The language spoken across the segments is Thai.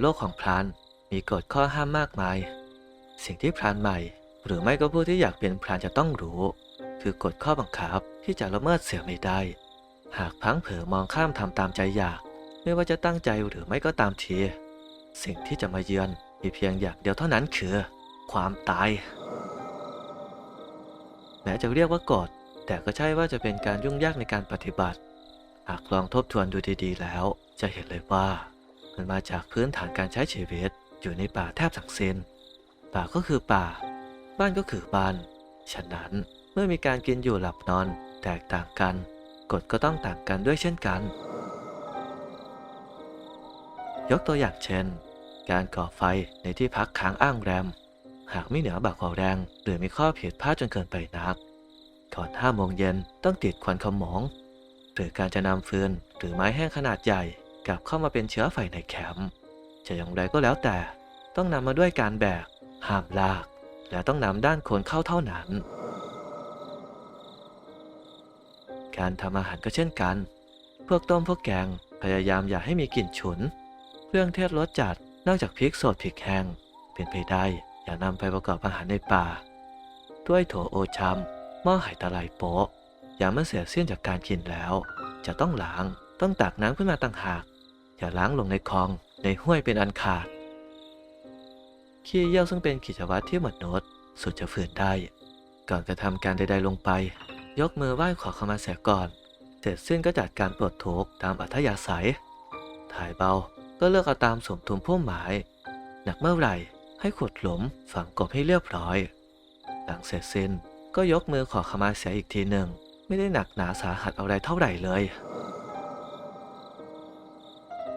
โลกของพรานมีกฎข้อห้ามมากมาย สิ่งที่พรานใหม่ หรือไม่ก็ผู้ที่อยากเป็นพรานจะต้องรู้ คือกฎข้อบังคับที่จะละเมิดเสียไม่ได้ หากพังเผลอมองข้ามทำตามใจอยาก ไม่ว่าจะตั้งใจหรือไม่ก็ตามที สิ่งที่จะมาเยือนมีเพียงอย่างเดียวเท่านั้นคือ ความตาย แม้จะเรียกว่ากฎแต่ก็ใช่ว่าจะเป็นการยุ่งยากในการปฏิบัติ หากลองทบทวนดูดีๆแล้ว จะเห็นเลยว่า มันมาจากพื้นฐานการใช้ชีวิตอยู่ในป่าแทบทั้งสิ้นป่าก็คือป่า บ้านก็คือบ้าน ฉะนั้นเมื่อมีการกินอยู่หลับนอนแตกต่างกัน กฎก็ต้องต่างกันด้วยเช่นกัน ยกตัวอย่างเช่น การก่อไฟในที่พักค้างอ้างแรม หากไม่เหนือบักกว่าแรง หรือมีข้อผิดพลาดจนเกินไปนัก ก่อนห้าโมงเย็นต้องติดควันขโมงหรือการจะนำฟืนหรือไม้แห้งขนาดใหญ่ กลับเข้ามาเป็นเชื้อไฟในแคมป์จะอย่างไรก็แล้วแต่ ต้องนำมาด้วยการแบก ห้ามลาก และต้องนำด้านโคนเข้าเท่านั้น การทำอาหารก็เช่นกัน พวกต้มพวกแกงพยายามอย่าให้มีกลิ่นฉุน เครื่องเทศรสจัดนอกจากพริกสดพริกแห้งเป็นไปได้อย่านำไปประกอบอาหารในป่าด้วยโถโอชามหม้อไหตะไลโปะอย่ามันเสียเสี้ยนจากการกินแล้ว จะต้องล้างต้องตักน้ำขึ้นมาต่างหาก อย่าล้างลงในคลองในห้วยเป็นอันขาดขี้เยี่ยวซึ่งเป็นกิจวัตรที่มนุษย์สุดจะฝืนได้ ก่อนกระทำการใดๆลงไป ยกมือไหว้ขอขมาเสียก่อน เสร็จสิ้นก็จัดการปลดทุกข์ตามอัธยาศัย ถ่ายเบาก็เลือกเอาตามสมทุนพุ่มหมาย หนักเมื่อไหร่ให้ขุดหลุมฝังกบให้เรียบร้อย หลังเสร็จสิ้นก็ยกมือขอขมาเสียอีกทีหนึ่ง ไม่ได้หนักหนาสาหัสอะไรเท่าไหร่เลย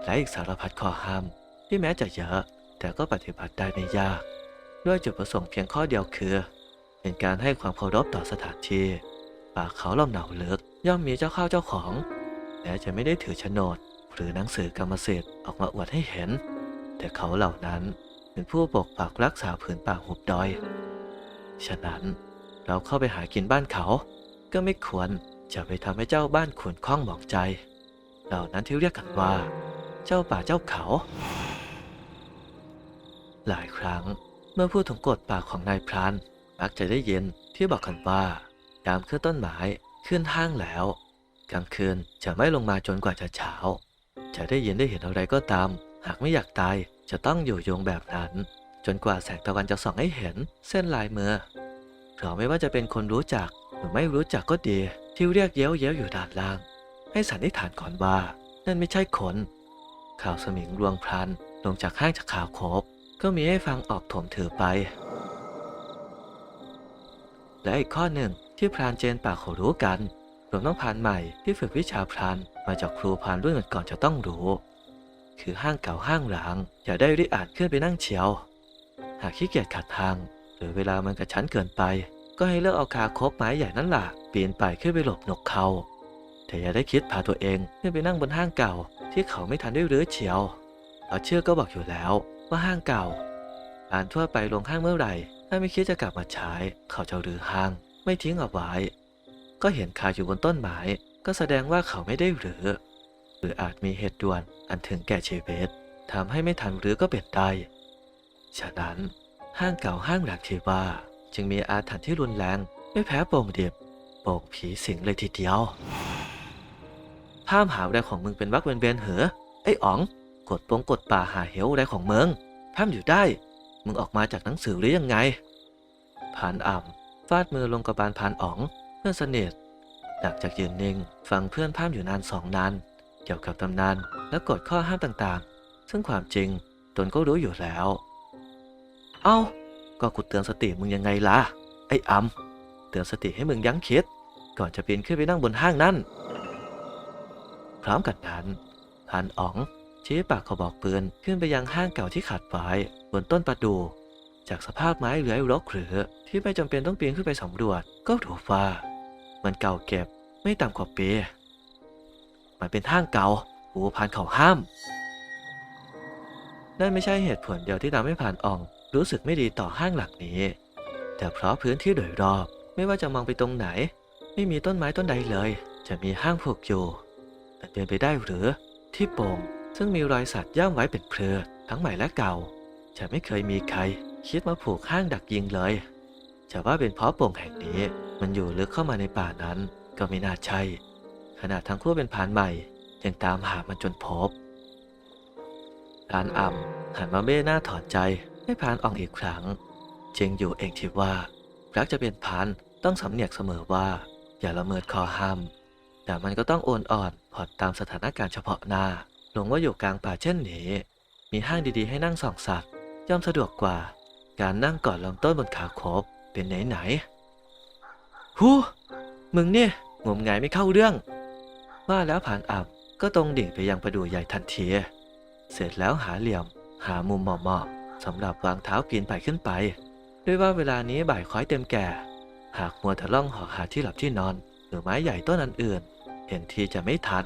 และอีกสารพัดข้อห้าม ที่แม้จะเยอะ แต่ก็ปฏิบัติได้ไม่ยาก ด้วยจุดประสงค์เพียงข้อเดียวคือ เป็นการให้ความเคารพต่อสถานที่ ป่าเขาลำหนาวลึกย่อมมีเจ้าข้าเจ้าของและจะไม่ได้ถือโฉนด หรือหนังสือกรรมสิทธิ์ออกมาอวดให้เห็น แต่เขาเหล่านั้นเป็นผู้ปกปักรักษาผืนป่าหุบดอย ฉะนั้นเราเข้าไปหากินบ้านเขา ก็ไม่ควรจะไปทำให้เจ้าบ้านขุนข้องหมองใจ เหล่านั้นที่เรียกกันว่า เจ้าป่าเจ้าเขา หลายครั้งเมื่อพูดถึงกฎป่าของนายพรานมักจะได้ยินที่บอกกันว่ายามขึ้นต้นไม้ขึ้นห้างแล้วกลางคืนจะไม่ลงมาจนกว่าจะเช้า จะได้ยินได้เห็นอะไรก็ตาม หากไม่อยากตายจะต้องอยู่โยงแบบนั้น จนกว่าแสงตะวันจะส่องให้เห็นเส้นลายมือเพราะไม่ว่าจะเป็นคนรู้จักหรือไม่รู้จักก็ดี ที่เรียกเย้ยวเย้ยวอยู่ด้านล่าง ให้สันนิษฐานก่อนว่า นั่นไม่ใช่คน ข่าวสมิงรวงพลันลงจากห้างจากข่าวโคบก็มีให้ฟังออกถมถือไป และอีกข้อหนึ่งที่พรานเจนป่าเขารู้กันรวมทั้งพรานใหม่ที่ฝึกวิชาพรานมาจากครูพรานรุ่นก่อนจะต้องรู้ คือห้างเก่าห้างหลัง อย่าได้ริอาจขึ้นไปนั่งเชียว หากขี้เกียจขัดทาง หรือเวลามันกระชั้นเกินไป ก็ให้เลือกเอาคาคบไม้ใหญ่นั่นล่ะปีนไปขึ้นไปหลบนกเขา แต่อย่าได้คิดพาตัวเองขึ้นไปนั่งบนห้างเก่า ที่เขาไม่ทันได้รื้อเชียวเราเชื่อก็บอกอยู่แล้วว่าห้างเก่าอ่านทั่วไปลงห้างเมื่อไหร่ ถ้าไม่คิดจะกลับมาใช้ เขาจะรื้อห้าง ไม่ทิ้งเอาไว้ ก็เห็นคาอยู่บนต้นไม้ก็แสดงว่าเขาไม่ได้รื้อหรืออาจมีเหตุด่วนอันถึงแก่ชีวิตทำให้ไม่ทันรื้อก็เป็นได้ ฉะนั้นห้างเก่าห้างหลังที่ว่า จึงมีอาถรรพ์ที่รุนแรงไม่แพ้โป่งเดียบโป่งผีสิงเลยทีเดียว ภาพหาอะไรของมึงเป็นวักเวนเวนเหรอไอ้อ๋อง กดปงกดป่าหาเหวอะไรของมึงพามอยู่ได้ มึงออกมาจากหนังสือหรือยังไงพานอ่ำฟาดมือลงกับบานพานอ๋องเพื่อนสนิทหลังจากยืนนิ่งฟังเพื่อนพามอยู่นานสองนานเกี่ยวกับตำนานและกฎข้อห้ามต่างๆ ซึ่งความจริงตนก็รู้อยู่แล้ว เอ้า ก็กูเตือนสติมึงยังไงล่ะ ไอ้อ่ำเตือนสติให้มึงยั้งคิด ก่อนจะปีนขึ้นไปนั่งบนห้างนั่น พร้อมกันนั้นพานอ๋องชี้ปากขาบอกปืนขึ้นไปยังห้างเก่าที่ขาดไว้บนต้นประดู จากสภาพไม้เหลือยรกหรือที่ไม่จำเป็นต้องปีนขึ้นไปสำรวจก็ถูกว่า มันเก่าเก็บไม่ต่ำกว่าปี มันเป็นห้างเก่าหูพานเขาห้าม นั่นไม่ใช่เหตุผลเดียวที่ทำให้ผ่านอ่องรู้สึกไม่ดีต่อห้างหลังนี้ แต่เพราะพื้นที่โดยรอบไม่ว่าจะมองไปตรงไหน ไม่มีต้นไม้ต้นใดเลย จะมีห้างผูกอยู่ เป็นไปได้หรือ ที่โป่งซึ่งมีรอยสัตว์ย่ำไว้เป็นเพลือทั้งใหม่และเก่า จะไม่เคยมีใคร คิดมาผูกห้างดักยิงเลยจะว่าเป็นเพราะโป่งแห่งนี้ มันอยู่ลึกเข้ามาในป่านั้นก็ไม่น่าใช่ ขนาดทั้งคู่เป็นพานใหม่ยังตามหามันจนพบพานอ่ำหันมาเบ้หน้าถอนใจให้พานอ่องอีกครั้งเจงอยู่เองที่ว่ารักจะเป็นพานต้องสำเนียกเสมอว่า อย่าละเมิดคอห้าม แต่มันก็ต้องโอนอ่อนผ่อนตามสถานการณ์เฉพาะหน้า หลงว่าอยู่กลางป่าเช่นนี้ มีห้างดีๆให้นั่งส่องสัตว์ย่อมสะดวกกว่า การนั่งกอดลำต้นบนขาโคบเป็นไหนๆหูมึงเนี่ยงมงายไม่เข้าเรื่อง ว่าแล้วผ่านอับก็ตรงดิ่งไปยังประดูใหญ่ทันที เสร็จแล้วหาเหลี่ยม หามุมเหมาะๆสำหรับวางเท้าปีนไปขึ้นไป ด้วยว่าเวลานี้บ่ายคล้อยเต็มแก่ หากมัวแต่ล่องหอหาที่หลับที่นอน หรือไม้ใหญ่ต้นอันอื่น เห็นทีจะไม่ทัน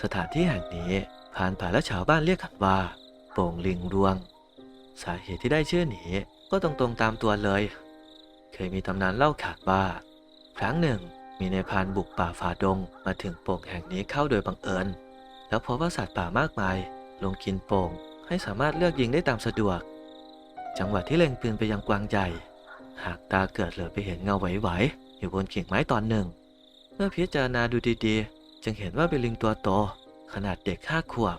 สถานที่แห่งนี้ผ่านป่าและชาวบ้านเรียกกันว่า โป่งลิงรวง สาเหตุที่ได้ชื่อนี้ก็ตรงๆตามตัวเลย เคยมีตำนานเล่าขานว่า ครั้งหนึ่งมีในพานบุกป่าฝ่าดงมาถึงโป่งแห่งนี้เข้าโดยบังเอิญ แล้วพบว่าสัตว์ป่ามากมาย ลงกินโป่งให้สามารถเลือกยิงได้ตามสะดวก จังหวะที่เล็งปืนไปยังกวางใหญ่ หากตาเกิดเหลือไปเห็นเงาไหวๆอยู่บนกิ่งไม้ตอนหนึ่ง เมื่อพิจารณาดูดีๆ จึงเห็นว่าเป็นลิงตัวโต ขนาดเด็กห้าขวบ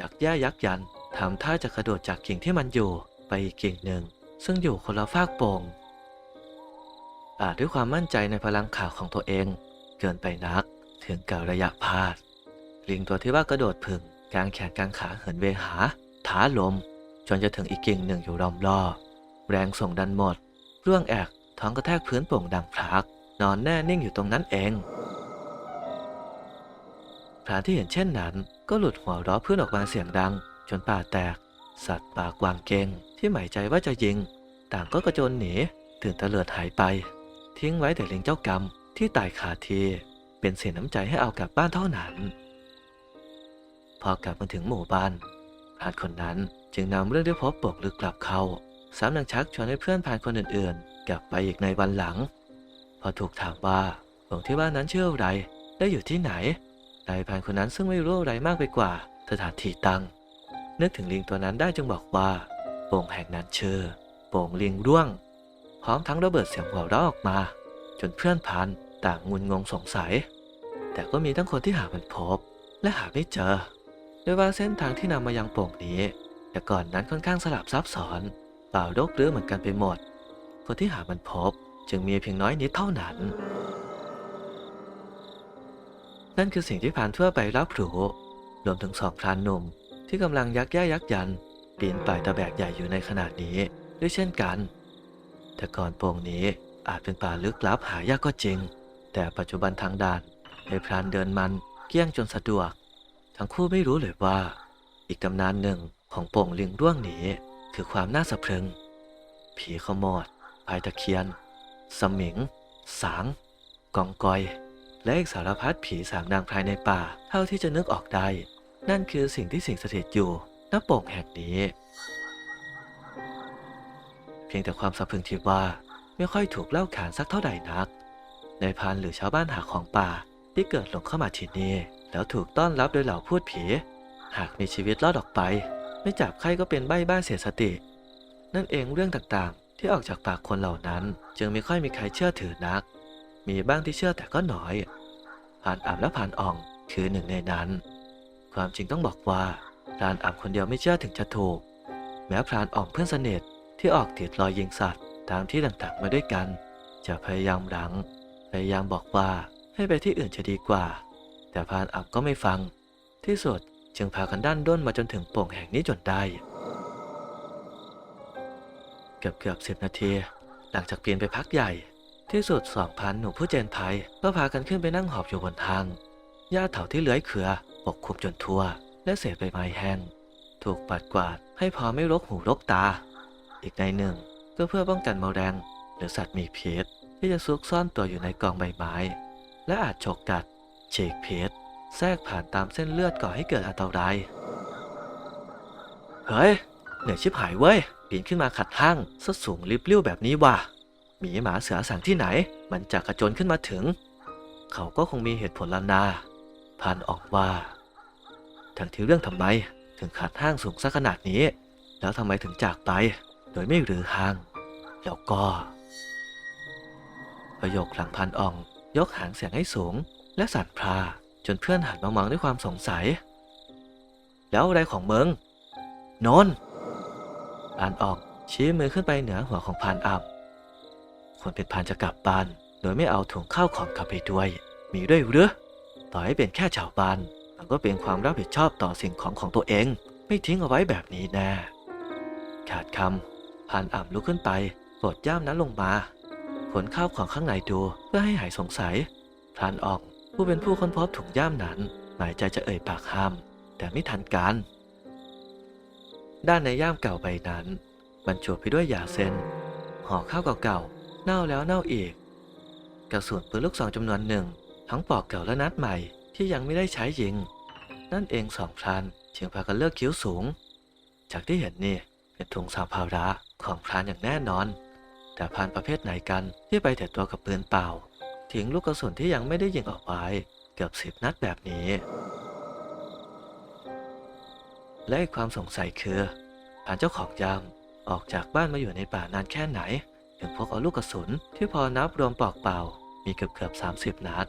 ยักแย่ยักยันทำท่าจะกระโดดจากกิ่งที่มันอยู่ไปอีกกิ่งหนึ่ง ซึ่งอยู่คนละฟากโป่งอาจด้วยความมั่นใจในพลังขาของตัวเอง เกินไปนักถึงกับระยะพลาด ลิงตัวที่ว่ากระโดดผึ่งกางแขนกางขาเหินเวหาท้าลม จนจะถึงอีกกิ่งหนึ่งอยู่รอมรอบแรงส่งดันหมดร่วงแอกท้องกระแทกพื้นโป่งดังพลัก นอนแน่นิ่งอยู่ตรงนั้นเองพรานที่เห็นเช่นนั้น ก็หลุดหัวเราะเพื่อนออกมาเสียงดัง จนป่าแตก สัตว์ป่ากวางเกงที่หมายใจว่าจะยิง ต่างก็กระโจนหนีตื่นตะเลิดหายไป ทิ้งไว้แต่เลิงเจ้ากรรมที่ตายคาที เป็นเสียน้ำใจให้เอากลับบ้านเท่านั้น พอกลับมาถึงหมู่บ้านพรานคนนั้นจึงนำเรื่องที่พบปกลึกกลับเขาสามนังชักชวนให้เพื่อนพรานคนอื่นๆ กลับไปอีกในวันหลัง อถูกถามว่าหลวงที่บ้านนั้นชื่ออะไรได้อยู่ที่ไหนนายพานคนนั้นซึ่งไม่รู้อะไรมากไปกว่า สถานที่ตั้ง นึกถึงลิงตัวนั้นได้จึงบอกว่าโป่งแห่งนั้นชื่อโป่งลิงร่วง พร้อมทั้งระเบิดเสียงหัวเราะออกมา จนเพื่อนพานต่างงุนงงสงสัย แต่ก็มีทั้งคนที่หามันพบ และหาไม่เจอด้วยว่าเส้นทางที่นำมายังโป่งนี้ แต่ก่อนนั้นค่อนข้างสลับซับซ้อนเปล่าโรคเรื้อเหมือนกันไปหมด คนที่หามันพบ จึงมีเพียงน้อยนิดเท่านั้น นั่นคือสิ่งที่พรานทั่วไปรับรู้รวมถึงสองพรานหนุ่มที่กำลังยักแย่ยักยัน ปีนป่ายตะแบกใหญ่อยู่ในขนาดนี้ด้วยเช่นกัน แต่ก่อนโป่งนี้อาจเป็นป่าลึกลับหายากก็จริง แต่ปัจจุบันทางด่านให้พรานเดินมันเกี้ยงจนสะดวก ทั้งคู่ไม่รู้เลยว่า อีกตำนานหนึ่งของโป่งลิงร่วงนี้คือความน่าสะพรึง ผีขโมดพายตะเคียน สมิง สาง กองกอย และอีกสารพัดผีสางนางพรายในป่า เท่าที่จะนึกออกได้ นั่นคือสิ่งที่สิงสถิตอยู่ณโป่งแห่งนี้ เพียงแต่ความสะพึงที่ว่าไม่ค่อยถูกเล่าขานสักเท่าใดนัก ในพรานหรือชาวบ้านหาของป่าที่เกิดหลงเข้ามาที่นี่แล้วถูกต้อนรับโดยเหล่าพูดผี หากมีชีวิตรอดออกไป ไม่จับใครก็เป็นใบ้บ้าเสียสติ นั่นเองเรื่องต่างๆ ที่ออกจากปากคนเหล่านั้นจึงไม่ค่อยมีใครเชื่อถือนัก มีบ้างที่เชื่อแต่ก็น้อย ผ่านอ่ำและผ่านอ่องคือหนึ่งในนั้น ความจริงต้องบอกว่าพรานอ่ำคนเดียวไม่เชื่อถึงจะถูก แม้พรานอ่องเพื่อนสนิทที่ออกติดรอยยิงสัตว์ตามที่ต่างๆมาด้วยกัน จะพยายามรัง พยายามบอกว่าให้ไปที่อื่นจะดีกว่า แต่พรานอ่ำก็ไม่ฟัง ที่สุดจึงพากันด้านด้นมาจนถึงโป่งแห่งนี้จนได้ เกือบเกือบสิบนาที หลังจากเปลี่ยนไปพักใหญ่ ที่สุดสองพันหนุ่มผู้เจนภัยก็พากันขึ้นไปนั่งหอบอยู่บนทางหญ้าเถาที่เลื้อยเขือปกคลุมจนทั่ว และเศษใบไม้แห้งถูกปัดกวาดให้พอไม่รกหูรกตา อีกในหนึ่งก็เพื่อป้องกันแมลงหรือสัตว์มีพิษที่จะซุกซ่อนตัวอยู่ในกองใบไม้ และอาจฉกกัดฉีกพิษแทรกผ่านตามเส้นเลือดก่อให้เกิดอันตราย เฮ้ย เหนื่อยชิบหายเว้ย ปีนขึ้นมาขัดห้างสสูงริบลิ่วแบบนี้ว่ะหมีหมาเสือสั่งที่ไหน มันจะกระโจนขึ้นมาถึง เขาก็คงมีเหตุผลละนาพานออกว่า ทั้งที่เรื่องทำไม ถึงขัดห้างสูงซะขนาดนี้ แล้วทำไมถึงจากไป โดยไม่รือห้าง แล้วก็ ประโยคหลังพันอ่อง ยกหางเสียงให้สูง และสั่นพราจนเพื่อนหันมามองด้วยความสงสัย แล้วอะไรของมึงนนท์ พานอองชี้มือขึ้นไปเหนือหัวของพานอ่ำคนเป็นพานจะกลับบ้าน โดยไม่เอาถุงข้าวของกลับไปด้วย มีด้วยหรือต่อให้เป็นแค่ชาวบ้านมันก็เป็นความรับผิดชอบต่อสิ่งของของตัวเอง ไม่ทิ้งเอาไว้แบบนี้แน่ขาดคำพานอ่ำลุกขึ้นไปปลดย่ามนั้นลงมาขนข้าวของข้างในดูเพื่อให้หายสงสัยพานออกผู้เป็นผู้ค้นพบถุงย่ามนั้นหมายใจจะเอ่ยปากห้าม แต่ไม่ทันการ ด้านในย่ามเก่าใบนั้น บรรจุไปด้วยยาเซนห่อข้าวเก่าๆเน่าแล้วเน่าอีก กระสุนปืนลูกซองจำนวนหนึ่ง ทั้งปอกเก่าและนัดใหม่ที่ยังไม่ได้ใช้ยิง นั่นเองสองพรานจึงพากันเลิกคิ้วสูง จากที่เห็นนี่เป็นถุงสัมภาระของพรานอย่างแน่นอน แต่พรานประเภทไหนกันที่ไปแต่ตัวกับปืนเปล่าทิ้งลูกกระสุนที่ยังไม่ได้ยิงออกไปเกือบสิบนัดแบบนี้ และความสงสัยคือพรานเจ้าของยามออกจากบ้านมาอยู่ในป่านานแค่ไหน ถึงพกเอาลูกกระสุนที่พอนับรวมปอกเปล่า มีเกือบเกือบสามสิบนัด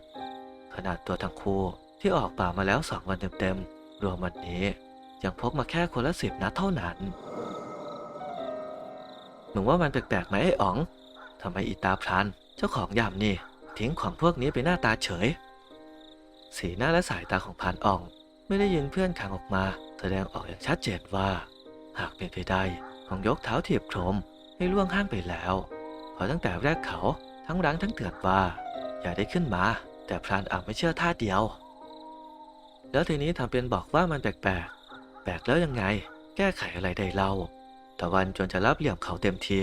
ขนาดตัวทั้งคู่ที่ออกป่ามาแล้วสองวันเต็มๆ รวมวันนี้ยังพกมาแค่คนละสิบนัดเท่านั้น หนูว่ามันแปลกๆไหมไอ้อ๋องทำไมอีตาพรานเจ้าของยามนี่ทิ้งของพวกนี้ไปหน้าตาเฉย สีหน้าและสายตาของพานอ่อง ไม่ได้ยินเพื่อนขังออกมา แสดงออกอย่างชัดเจนว่า หากเป็นไปได้คงยกเท้าเถียบโครมให้ล่วงห้างไปแล้วเพราะตั้งแต่แรกเขาทั้งรั้งทั้งเตือนว่า อย่าได้ขึ้นมา แต่พรานอ่างไม่เชื่อท่าเดียว แล้วทีนี้ทำเป็นบอกว่ามันแปลกๆแปลกแล้วยังไง แก้ไขอะไรได้เล่าตะวันจนจะรับเหลี่ยมเขาเต็มที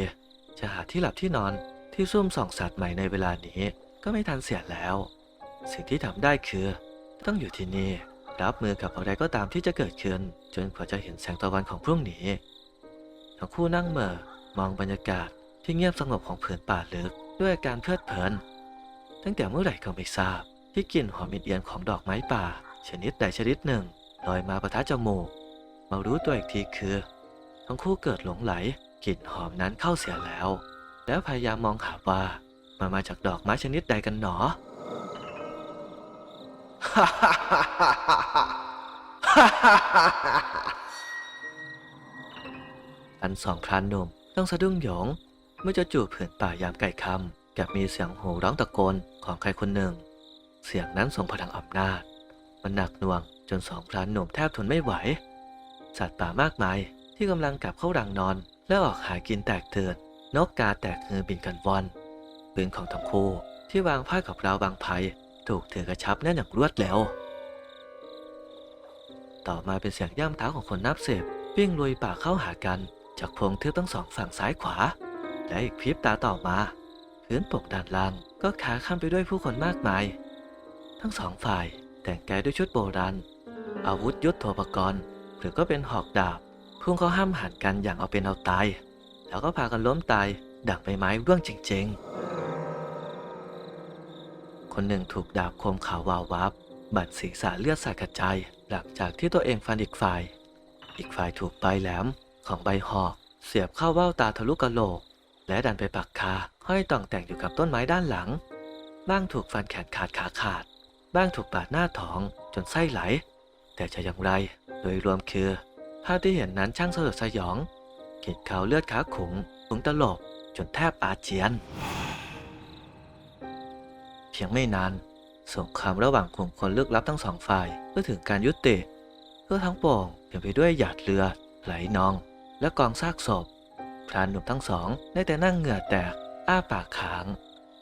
จะหาที่หลับที่นอนที่ซุ่มส่องสัตว์ใหม่ในเวลานี้ก็ไม่ทันเสียแล้ว สิ่งที่ทำได้คือ ต้องอยู่ที่นี่ รับมือกับอะไรก็ตามที่จะเกิดขึ้น จนกว่าจะเห็นแสงตะวันของพรุ่งนี้ ทั้งคู่นั่งเหม่อมองบรรยากาศที่เงียบสงบของผืนป่าลึกด้วยอาการเพลิดเพลิน ตั้งแต่เมื่อไหร่ก็ไม่ทราบ ที่กลิ่นหอมเอียนของดอกไม้ป่า ชนิดใดชนิดหนึ่งลอยมาประทะจมูก มารู้ตัวอีกทีคือ ทั้งคู่เกิดหลงไหลกลิ่นหอมนั้นเข้าเสียแล้ว แล้วพยายามมองหาว่ามันมาจากดอกไม้ชนิดใดกันหนอ อันสองพรานหนุ่มต้องสะดุ้งหยง เมื่อจะจู่ๆผืนป่ายามไก่คำกับมีเสียงโห่ร้องตะโกนของใครคนหนึ่ง เสียงนั้นทรงพลังอำนาจ มันหนักหน่วงจนสองพรานหนุ่มแทบทนไม่ไหว สัตว์ป่ามากมายที่กำลังกลับเข้ารังนอน และออกหากินแตกเตือนนกกาแตกฮือบินกันว่อนปืนของทั้งคู่ที่วางพากับราวบางไพ ถูกถือกระชับแน่นอย่างรวดเร็ว ต่อมาเป็นเสียงย่ำเท้าของคนนับสิบวิ่งลุยป่าเข้าหากัน จากพงทึบทั้งสองฝั่งซ้ายขวา และอีกพริบตาต่อมาพื้นปกด้านล่างก็ขาข้ามไปด้วยผู้คนมากมาย ทั้งสองฝ่ายแต่งกายด้วยชุดโบราณอาวุธยุทโธปกรณ์ หรือก็เป็นหอกดาบพุ่งเขาห้ามหันกันอย่างเอาเป็นเอาตาย แล้วก็พากันล้มตายดังใบไม้ร่วงจริง ๆ คนหนึ่งถูกดาบคมขาววาววับ บาดศีรษะเลือดสาดกระจายหลังจากที่ตัวเองฟันอีกฝ่าย อีกฝ่ายถูกปลายแหลมของใบหอก เสียบเข้าเบ้าตาทะลุกะโหลก และดันไปปักคาห้อยต่องแต่งอยู่กับต้นไม้ด้านหลัง บ้างถูกฟันแขนขาดขาขาด บ้างถูกปาดหน้าท้องจนไส้ไหล แต่จะอย่างไร โดยรวมคือ ภาพที่เห็นนั้นช่างสยดสยองกรีดเขาเลือดขาขุงขุงตลบจนแทบอาเจียน เพียงไม่นานสงครามระหว่างกลุ่มคนลึกลับทั้งสองฝ่ายก็ถึงการยุติเพื่อทั้งโป่งเต็มไปด้วยหยาดเลือดไหลนอง และกองซากศพพรานหนุ่มทั้งสองได้แต่นั่งเหงื่อแตก อ้าปากค้าง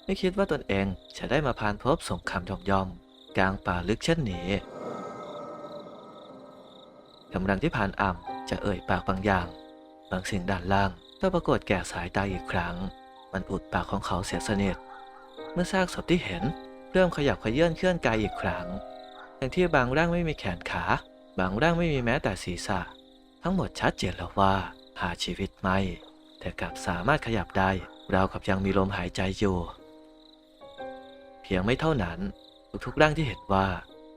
ไม่คิดว่าตนเองจะได้มาพานพบสงครามยอมยอมกลางป่าลึกเช่นนี้กำลังที่ผ่านอ่ำจะเอ่ยปากบางอย่าง บางสิ่งด้านล่างก็ปรากฏแก่สายตาอีกครั้ง มันอุดปากของเขาเสียสนิท เมื่อซากศพที่เห็น เริ่มขยับขยื่นเคลื่อนกายอีกครั้งอย่างที่บางร่างไม่มีแขนขา บางร่างไม่มีแม้แต่ศีรษะ ทั้งหมดชัดเจนแล้วว่า หาชีวิตไม่ แต่กลับสามารถขยับได้ราวกับยังมีลมหายใจอยู่ เพียงไม่เท่านั้น ทุกๆร่างที่เห็นว่า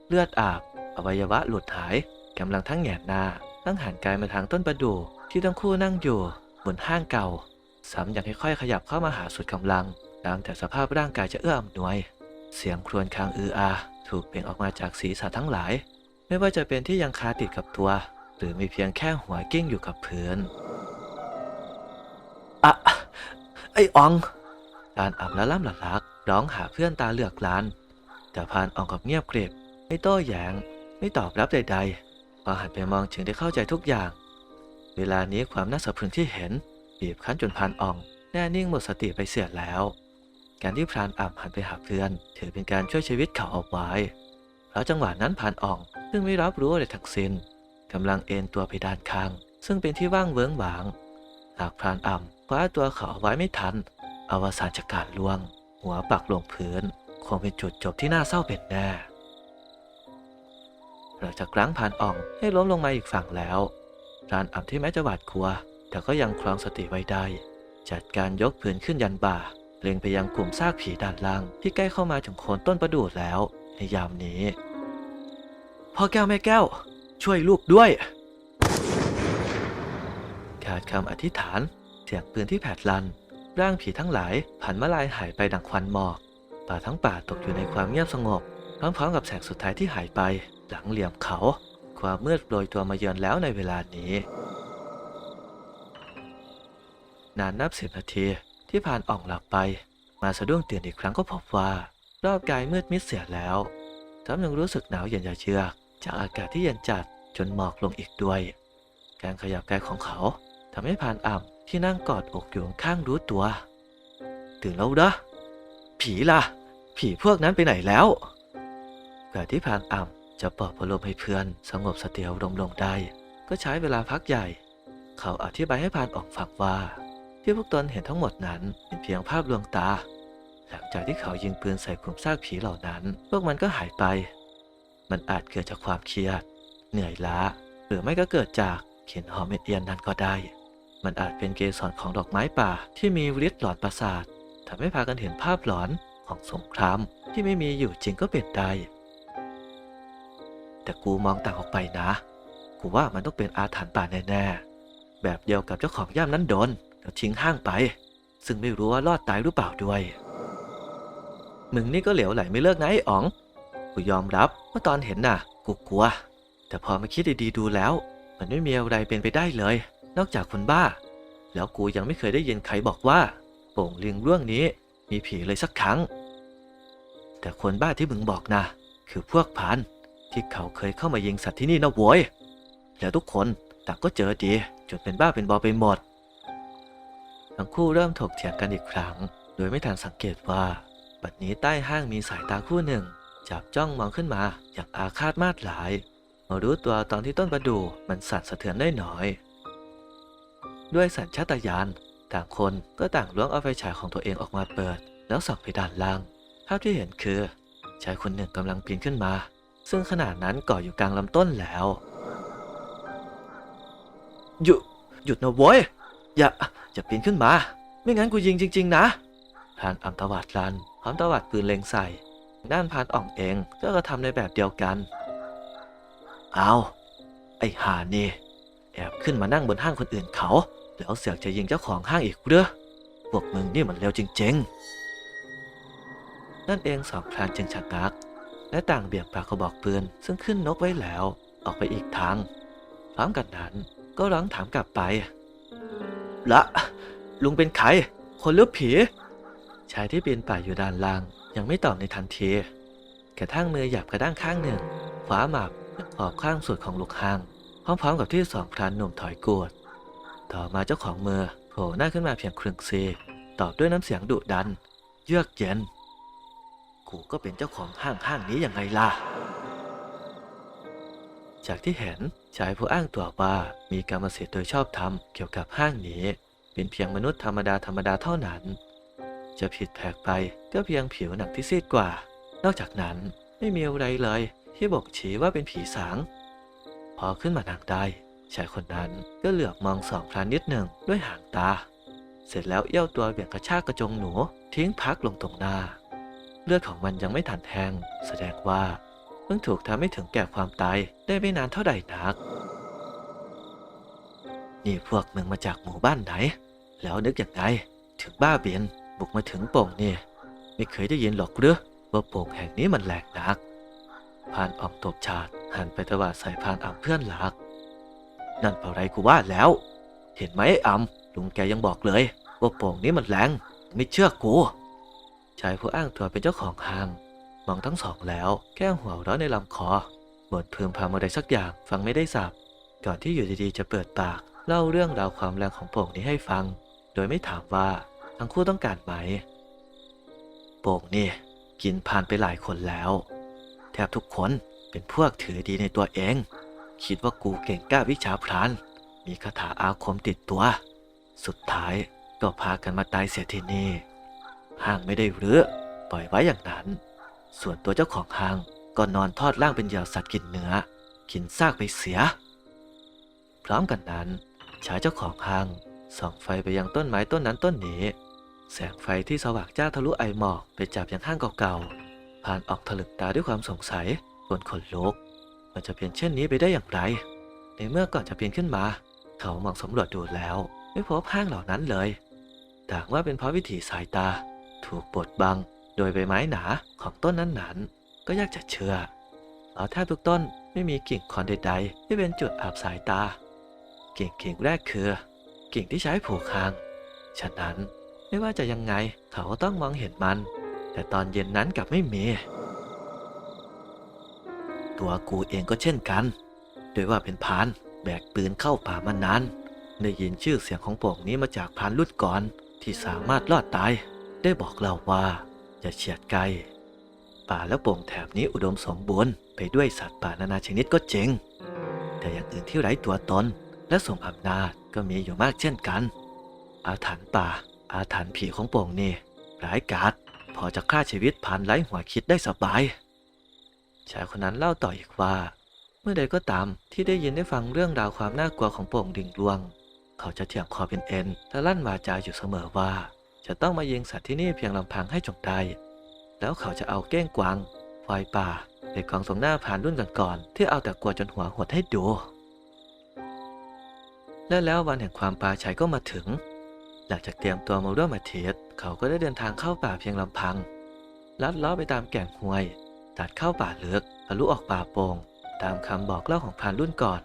เลือดอาบ อวัยวะหลุดหายกำลังทั้งแหงนหน้าต้งหันกายมาทางต้นประดู่ที่ทั้งคู่นั่งอยู่ บนห้างเก่าซ้ำยังค่อยๆขยับเข้ามาหาสุดกำลัง ตามแต่สภาพร่างกายจะเอื้ออำนวย เสียงครวญครางอืออา ถูกเปล่งออกมาจากศีรษะทั้งหลาย ไม่ว่าจะเป็นที่ยังคาติดกับตัว หรือมีเพียงแค่หัวกิ้งอยู่กับพื้นอะไอ้อองการอับละล่ำละลักร้องหาเพื่อนตาเหลือกลาน แต่พานอองกับเงียบกริบไม่โต้แยง ไม่ตอบรับใดๆพอหันไปมองจึงได้เข้าใจทุกอย่าง เวลานี้ความน่าสะพรึงที่เห็นบีบคั้นจนพานออง แน่นิ่งหมดสติไปเสียแล้ว การที่พรานอ่ำหันไปหาเพื่อน ถือเป็นการช่วยชีวิตเขาเอาไว้ เพราะจังหวะนั้นพานอ่อง ซึ่งไม่รับรู้อะไรทั้งสิ้นกำลังเอนตัวไปด้านข้าง ซึ่งเป็นที่ว่างเวิ้งหวาง หากพรานอ่ำคว้าตัวเขาเอาไว้ไม่ทัน อวสานจากการล่วง หัวปักลงพื้น คงเป็นจุดจบที่น่าเศร้าเป็นแน่ หลังจากรั้งพานอ่องให้ล้มลงมาอีกฝั่งแล้วพรานอ่ำที่แม้จะหวาดกลัว แต่ก็ยังครองสติไว้ได้ จัดการยกผืนขึ้นยันบ่า เล็งไปยังกลุ่มซากผีด้านล่าง ที่ใกล้เข้ามาถึงโคนต้นประดู่แล้ว ในยามนี้ พ่อแก้วแม่แก้ว ช่วยลูกด้วย ขาดคำอธิษฐาน เสียงปืนที่แผดลัน ร่างผีทั้งหลายผันมาลายหายไปดังควันหมอกป่าทั้งป่าตกอยู่ในความเงียบสงบพร้อมๆกับแสงสุดท้ายที่หายไป หลังเหลี่ยมเขา ความมืดโปรยตัวมาเยือนแล้วในเวลานี้ นานนับสิบนาที ที่ผ่านอ่องหลับไป มาสะดุ้งตื่นอีกครั้งก็พบว่ารอบกายมืดมิดเสียแล้วแถมยังรู้สึกหนาวเย็นยาเชือกจากอากาศที่เย็นจัดจนหมอกลงอีกด้วย การขยับกายของเขาทำให้พานอ่ำที่นั่งกอดอกอยู่ข้างรู้ตัว ตื่นแล้วนะผีล่ะ ผีพวกนั้นไปไหนแล้วกว่าที่พานอ่ำจะปลอบประโลมให้เพื่อนสงบสติอารมณ์ลงได้ ก็ใช้เวลาพักใหญ่ เขาอธิบายให้พานออกฟังว่า ที่พวกตนเห็นทั้งหมดนั้นเป็นเพียงภาพลวงตา หลังจากที่เขายิงปืนใส่กลุ่มซากผีเหล่านั้น พวกมันก็หายไป มันอาจเกิดจากความเครียด เหนื่อยล้า หรือไม่ก็เกิดจากเข็นหอมเอียนนั้นก็ได้ มันอาจเป็นเกสรของดอกไม้ป่าที่มีฤทธิ์หลอนประสาททำให้พากันเห็นภาพหลอนของสงครามที่ไม่มีอยู่จริงก็เป็นได้แต่กูมองต่างออกไปนะ กูว่ามันต้องเป็นอาถรรพ์ป่าแน่ๆ แบบเดียวกับเจ้าของย่ามนั้นโดน แล้วทิ้งห้างไป ซึ่งไม่รู้ว่ารอดตายหรือเปล่าด้วย มึงนี่ก็เหลวไหลไม่เลิกนะไอ้อ๋อง กูยอมรับว่าตอนเห็นน่ะ กูกลัว แต่พอมาคิดดีๆดูแล้ว มันไม่มีอะไรเป็นไปได้เลย นอกจากคนบ้า แล้วกูยังไม่เคยได้ยินใครบอกว่า โป่งลิงเรื่องนี้มีผีเลยสักครั้ง แต่คนบ้าที่มึงบอกนะคือพวกพรานที่เขาเคยเข้ามายิงสัตว์ที่นี่นะโว้ยแล้วทุกคนต่างก็เจอดีจนเป็นบ้าเป็นบอไปหมด ทั้งคู่เริ่มถกเถียงกันอีกครั้ง โดยไม่ทันสังเกตว่า บัดนี้ใต้ห้างมีสายตาคู่หนึ่ง จับจ้องมองขึ้นมาอย่างอาฆาตมาดหลายมารู้ตัวตอนที่ต้นประดู่มันสั่นสะเทือนได้หน่อย ด้วยสัญชาตญาณต่างคนก็ต่างล้วงเอาไฟฉายของตัวเองออกมาเปิด แล้วส่องไปด้านล่าง ภาพที่เห็นคือชายคนหนึ่งกำลังปีนขึ้นมา ซึ่งขนาดนั้นก่ออยู่กลางลำต้นแล้ว หยุดหยุดนะโว้ย อย่า อย่าปีนขึ้นมา ไม่งั้นกูยิงจริง ๆ นะพรานอัมตวัดลันพร้อมตวัดปืนเล็งใส่ ด้านพรานอ่องเองก็กระทำในแบบเดียวกัน เอาไอ้ห่านี่ แอบขึ้นมานั่งบนห้างคนอื่นเขา แล้วเสือกจะยิงเจ้าของห้างอีกเรือพวกมึงนี่มันเร็วจริง ๆ นั่นเองสองพรานจึงชักงัก และต่างเบี่ยงปากกระบอกปืนซึ่งขึ้นนกไว้แล้ว ออกไปอีกทางพร้อมกันนั้นก็ร้องถามกลับไป ละ ลุงเป็นใคร คนหรือผี ชายที่ปีนป่ายอยู่ด้านล่าง ยังไม่ตอบในทันที กระทั่งมือหยับกระด้างข้างหนึ่งคว้าหมากออกข้างสุดของลูกห้าง พร้อมๆกับที่สองพรานหนุ่มถอยกวด ต่อมาเจ้าของมือโผล่หน้าขึ้นมาเพียงครึ่งซีตอบด้วยน้ำเสียงดุดัน เยือกเย็น กูก็เป็นเจ้าของห้างห้างนี้ยังไงล่ะ จากที่เห็น ชายผู้อ้างตัวว่ามีกรรมสิทธิ์โดยชอบธรรมเกี่ยวกับห้างนี้ เป็นเพียงมนุษย์ธรรมดาธรรมดาเท่านั้น จะผิดแผกไปก็เพียงผิวหนังที่ซีดกว่า นอกจากนั้นไม่มีอะไรเลยที่บอกชี้ว่าเป็นผีสาง พอขึ้นมานั่งได้ชายคนนั้นก็เหลือบมองสองพรานนิดหนึ่งด้วยหางตา เสร็จแล้วเอี้ยวตัวเบี่ยงกระชากกระจงหนูทิ้งพักลงตรงหน้า เลือดของมันยังไม่ทันแห้งแสดงว่า เพิ่งถูกทำให้ถึงแก่ความตายได้ไม่นานเท่าใดนัก นี่พวกมึงมาจากหมู่บ้านไหน แล้วนึกยังไง ถึงบ้าเบียนบุกมาถึงโป่งนี่ ไม่เคยได้ยินหรอกหรือว่าโป่งแห่งนี้มันแหลกนักพานออกตบฉาดหันไปตวาดใส่พานอ่ำเพื่อนหลัก นั่นเป้าไรกูว่าแล้ว เห็นไหมอ้อ่ำลุงแกยังบอกเลย ว่าโป่งนี้มันแรงไม่เชื่อกูชายผู้อ้างตัวเป็นเจ้าของห้าง มองทั้งสองแล้ว แก้หัวเร้อนในลำคอบ่นพึมพำอะไรสักอย่างฟังไม่ได้สับก่อนที่อยู่ดีๆจะเปิดปาก เล่าเรื่องราวความแรงของโป่งนี้ให้ฟัง โดยไม่ถามว่าทั้งคู่ต้องการไหม โป่งนี่ กินผ่านไปหลายคนแล้ว แทบทุกคนเป็นพวกถือดีในตัวเอง คิดว่ากูเก่งกล้าวิชาพราน มีคาถาอาคมติดตัว สุดท้ายก็พากันมาตายเสียที่นี่ห้างไม่ได้หรือปล่อยไว้อย่างนั้น ส่วนตัวเจ้าของห้างก็นอนทอดร่างเป็นเหยื่อสัตว์กินเนื้อ กินซากไปเสีย พร้อมกันนั้นชายเจ้าของห้างส่องไฟไปยังต้นไม้ต้นนั้นต้นนี้ แสงไฟที่สว่างจ้าทะลุไอหมอกไปจับยังห้างเก่าๆ ผ่านออกถลึกตาด้วยความสงสัยบนขนลุกมันจะเป็นเช่นนี้ไปได้อย่างไร ในเมื่อก่อนจะเปลี่ยนขึ้นมา เขามองสำรวจดูแล้ว ไม่พบห้างเหล่านั้นเลยแต่ว่าเป็นเพราะวิถีสายตา ถูกบดบัง โดยใบไม้หนาของต้นนั้นๆ ก็ยากจะเชื่อเพราะแทบทุกต้นไม่มีกิ่งคอนใดๆที่เป็นจุดอับสายตา กิ่งกิ่งแรกคือ กิ่งที่ใช้ผูกคาง ฉะนั้นไม่ว่าจะยังไงเขาก็ต้องมองเห็นมัน แต่ตอนเย็นนั้นกลับไม่มี ตัวกูเองก็เช่นกัน โดยว่าเป็นพานแบกปืนเข้าป่ามานานได้ยินชื่อเสียงของโป่งนี้มาจากพานรุ่นก่อนที่สามารถรอดตาย ได้บอกเราว่า อย่าเฉียดไกล ป่าและโป่งแถบนี้อุดมสมบูรณ์ไปด้วยสัตว์ป่านานาชนิดก็จริง แต่อย่างอื่นที่ไร้ตัวตนและสมอำนาจก็มีอยู่มากเช่นกัน อาถรรพ์ป่า อาถรรพ์ผีของโป่งนี่ร้ายกาจพอจะฆ่าชีวิตผ่านไร้หัวคิดได้สบายชายคนนั้นเล่าต่ออีกว่า เมื่อใดก็ตามที่ได้ยินได้ฟังเรื่องราวความน่ากลัวของโป่งดิ่งดวง เขาจะเถียงคอเป็นเอ็นและลั่นวาจาอยู่เสมอว่า จะต้องมายิงสัตว์ที่นี่เพียงลำพังให้จงได้แล้วเขาจะเอาเก้งกวางควายป่าไปกองสงหน้าผ่านรุ่นก่อนๆที่เอาแต่กลัวจนหัวหดให้ดู และแล้ววันแห่งความปลาชัยก็มาถึง หลังจากเตรียมตัวมาร่วมอาทิตย์เขาก็ได้เดินทางเข้าป่าเพียงลำพัง ลัดเล้อไปตามแก่งห้วย ตัดเข้าป่าลึกทะลุออกป่าโป่งตามคำบอกเล่าของพรานรุ่นก่อน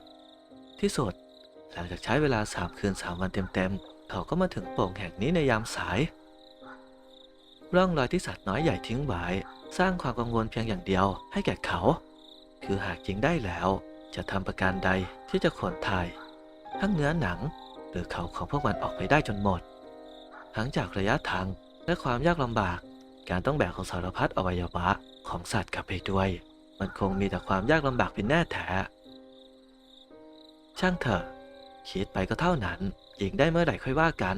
ที่สุดหลังจากใช้เวลาสามคืนสามวันเต็มๆ เขาก็มาถึงโป่งแห่งนี้ในยามสาย ร่องรอยที่สัตว์น้อยใหญ่ทิ้งไว้ สร้างความกังวลเพียงอย่างเดียวให้แก่เขา คือหากจริงได้แล้ว จะทำประการใดที่จะขนถ่าย ทั้งเนื้อหนังหรือเขาของพวกมันออกไปได้จนหมด ทั้งจากระยะทางและความยากลำบาก การต้องแบกของสารพัดอวัยวะของสัตว์กลับไปด้วย มันคงมีแต่ความยากลำบากเป็นแน่แท้ช่างเถอะ คิดไปก็เท่านั้นอีกได้เมื่อไหร่ค่อยว่ากัน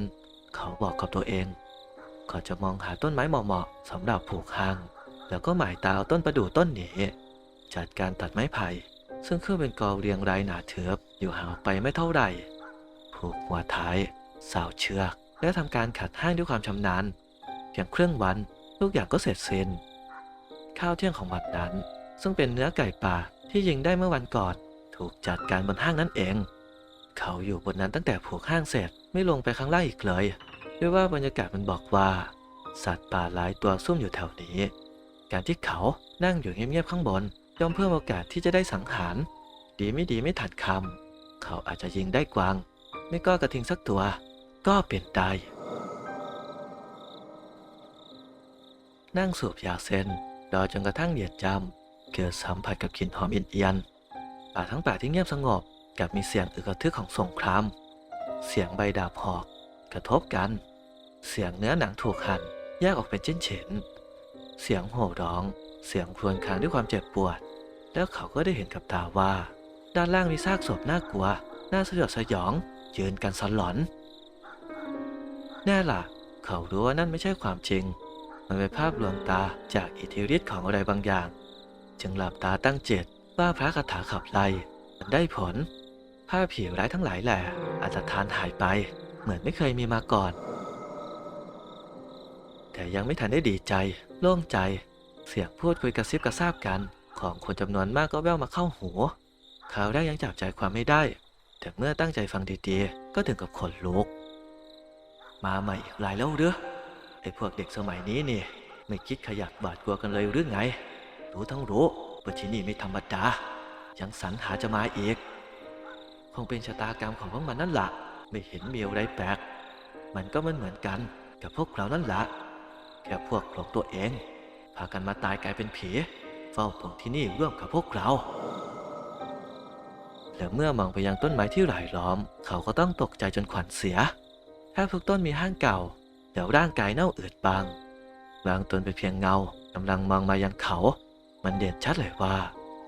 เขาบอกกับตัวเองก่อนจะมองหาต้นไม้เหมาะๆสำหรับผูกหาง แล้วก็หมายตาเอาต้นประดู่ต้นนี้ จัดการตัดไม้ไผ่ ซึ่งขึ้นเป็นกอเรียงรายหนาเถือบอยู่ห่างออกไปไม่เท่าไหร่ ผูกหัวท้ายสาวเชือก และทำการขัดห้างด้วยความชำนาญเพียงครึ่องวันทุกอย่างก็เสร็จสิ้นข้าวเที่ยงของวันนั้น ซึ่งเป็นเนื้อไก่ป่าที่ยิงได้เมื่อวันก่อนถูกจัดการบนห้างนั่นเอง เขาอยู่บนนั้นตั้งแต่ผูกห้างเสร็จไม่ลงไปข้างล่างอีกเลยด้วยว่าบรรยากาศมันบอกว่า สัตว์ป่าหลายตัวซุ่มอยู่แถวนี้ การที่เขานั่งอยู่เงียบๆข้างบนย่อมเพิ่มโอกาสที่จะได้สังหาร ดีไม่ดีไม่ถัดคำเขาอาจจะยิงได้กวาง ไม่ก็กระทิงสักตัว ก็เป็นได้นั่งสูบยาเส้นรอจนกระทั่งเหยียดจำเกิดสัมผัสกับกลิ่นหอมเอียน ป่าทั้งป่าที่เงียบสงบ กับมีเสียงอึกระทึกของสงคราม เสียงใบดาบหอก กระทบกัน เสียงเนื้อหนังถูกหั่นแยกออกเป็นเช่นเฉนเสียงโห่ร้อง เสียงครวญครางด้วยความเจ็บปวด แล้วเขาก็ได้เห็นกับตาว่า ด้านล่างมีซากศพน่ากลัว น่าสยดสยอง ยืนกันสลอน แน่ล่ะ เขารู้ว่านั่นไม่ใช่ความจริง มันเป็นภาพลวงตาจากอิทธิฤทธิ์ของอะไรบางอย่าง จึงหลับตาตั้งเจตว่าพระคาถาขับไล่มันได้ผล ภาพผีร้ายทั้งหลายแหละอาจจะทานหายไป เหมือนไม่เคยมีมาก่อน แต่ยังไม่ทันได้ดีใจ โล่งใจ เสียงพูดคุยกระซิบกระซาบกัน ของคนจำนวนมากก็แว่วมาเข้าหูเขาได้ยังจับใจความไม่ได้ แต่เมื่อตั้งใจฟังดีก็ถึงกับขนลุก มาใหม่อีกหลายแล้วหรือไอ้พวกเด็กสมัยนี้นี่ ไม่คิดขยักบาดกลัวกันเลยหรือไง รู้ทั้งรู้ว่าที่นี่ไม่ธรรมดายังสรรหาจะมาอีก คงเป็นชะตากรรมของพวกมันนั่นละไม่เห็นมีอะไรแปลก มันก็มันเหมือนกันกับพวกเรานั่นละแค่พวกหลงตัวเอง พากันมาตายกลายเป็นผี เฝ้าตรงที่นี่ร่วมกับพวกเราและเมื่อมองไปยังต้นไม้ที่รายล้อม เขาก็ต้องตกใจจนขวัญเสียแทบทุกต้นมีห้างเก่าแล้วร่างกายเน่าอืดบาง บางตนเป็นเพียงเงากำลังมองมายังเขา มันเด่นชัดเลยว่า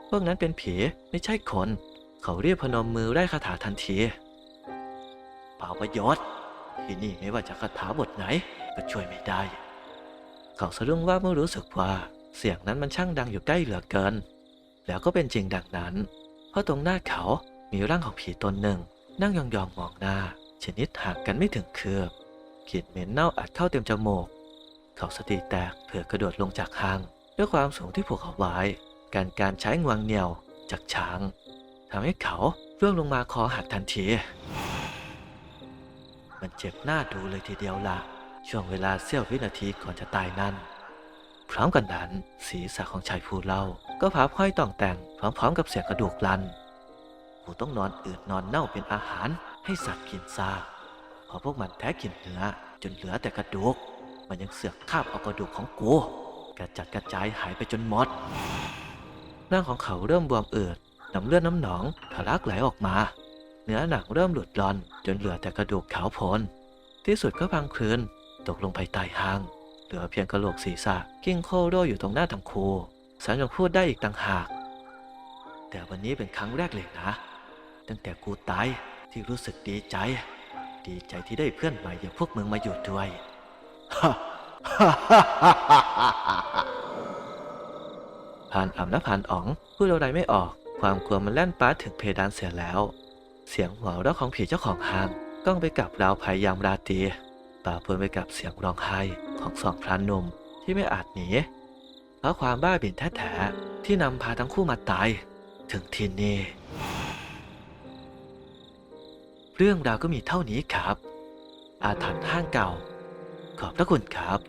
พวกนั้นเป็นผีไม่ใช่คน เขาเรียกพนมมือไล่คาถาทันทีเปล่าประโยชน์ที่นี่ไม่ว่าจะคาถาบทไหนก็ช่วยไม่ได้ เขาสะดุ้งว่าเมื่อรู้สึกว่าเสียงนั้นมันช่างดังอยู่ใกล้เหลือเกิน แล้วก็เป็นจริงดังนั้น เพราะตรงหน้าเขามีร่างของผีตนหนึ่ง นั่งยองๆมองหน้า ชนิดห่างกันไม่ถึงคืบกลิ่นเหม็นเน่าอัดเข้าเต็มจมูก เขาสติแตกเผื่อกระโดดลงจากหาง ด้วยความสูงที่ผูกเอาไว้ การการใช้งวงเหนี่ยวจากช้าง ทำให้เขาร่วงลงมาคอหักทันที มันเจ็บหน้าดูเลยทีเดียวละช่วงเวลาเสี้ยววินาทีก่อนจะตายนั้น พร้อมกันนั้น ศีรษะของชายผู้เล่า ก็พับห้อยต่องแต่งพร้อมๆกับเสียงกระดูกลันกูต้องนอนอืดนอนเน่าเป็นอาหารให้สัตว์กินซากพอพวกมันแท้กินเนื้อจนเหลือแต่กระดูก มันยังเสือกคาบเอากระดูกของกูกระจัดกระจายหายไปจนหมดร่างของเขาเริ่มบวมอืด น้ำเลือดน้ำหนองทะลักไหลออกมา เนื้อหนังเริ่มหลุดร่อน จนเหลือแต่กระดูกขาวโพลนที่สุดก็พังคลืนตกลงไปใต้หาง เหลือเพียงกระโหลกศีรษะกิ้งโคโดอยู่ตรงหน้าทั้งคู่ฉันยังพูดได้อีกต่างหาก แต่วันนี้เป็นครั้งแรกเลยนะ ตั้งแต่กูตายที่รู้สึกดีใจ ดีใจที่ได้เพื่อนใหม่อย่างพวกมึงมาอยู่ด้วยผ่านอ่ำและผ่านอ๋องพูดอะไรไม่ออก ความกลัวมันแล่นป้าถึงเพดานเสียแล้ว เสียงหัวเราะของผีเจ้าของห้างก้องไปกับราวพยายามราตรีป่าปนไปกับเสียงร้องไห้ของสองพรานหนุ่มที่ไม่อาจหนีเพราะความบ้าบิ่นแท้ๆที่นำพาทั้งคู่มาตาย ถึงที่นี่เรื่องราวก็มีเท่านี้ครับ อาถรรพ์ห้างเก่า ขอบพระคุณครับ